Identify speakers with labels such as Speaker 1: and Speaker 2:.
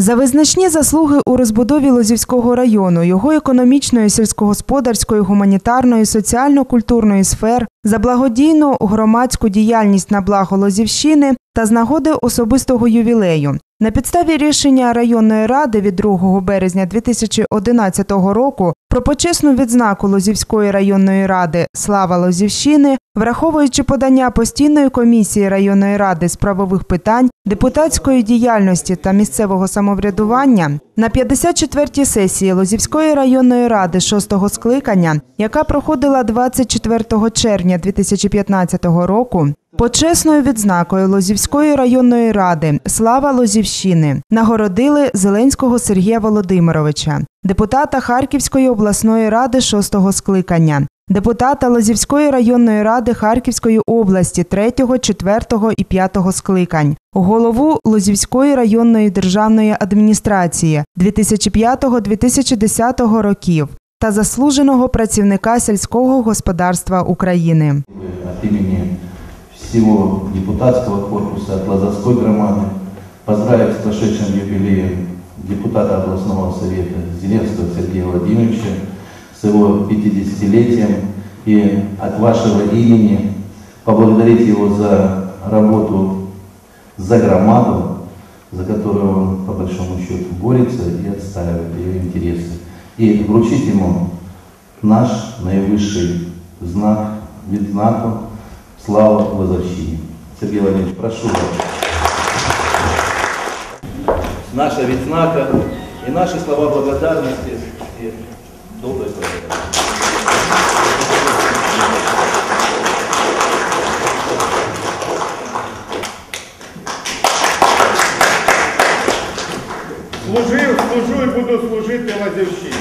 Speaker 1: За визначні заслуги у розбудові Лозівського району, його економічної, сільськогосподарської, гуманітарної, соціально-культурної сфер, за благодійну громадську діяльність на благо Лозівщини та з нагоди особистого ювілею. На підставі рішення районної ради від 2 березня 2011 року про почесну відзнаку Лозівської районної ради Слава Лозівщини, враховуючи подання постійної комісії районної ради з правових питань, депутатської діяльності та місцевого самоврядування на 54-й сесії Лозівської районної ради 6-го скликання, яка проходила 24 червня 2015 року, Почесною відзнакою Лозівської районної ради Слава Лозівщини нагородили Зеленського Сергія Володимировича, депутата Харківської обласної ради 6-го скликання, депутата Лозівської районної ради Харківської області 3, 4 і 5 скликань, голову Лозівської районної державної адміністрації 2005-2010 років та заслуженого працівника сільського господарства України.
Speaker 2: От имени всего депутатского корпуса, от Лазовской громады, поздравить с прошедшим юбилеем депутата областного совета Зеленского Сергея Владимировича с его 50-летием и от вашего имени поблагодарить его за работу за громаду, за которую он по большому счету борется и отстаивает ее интересы. И вручить ему наш наивысший знак, вид знаку Слава Лазовщине. Сергей Владимирович, прошу вас. Наша відзнака і наші слова благодарності і доброї победы.
Speaker 3: Служив, служу і буду служити Лазівщині.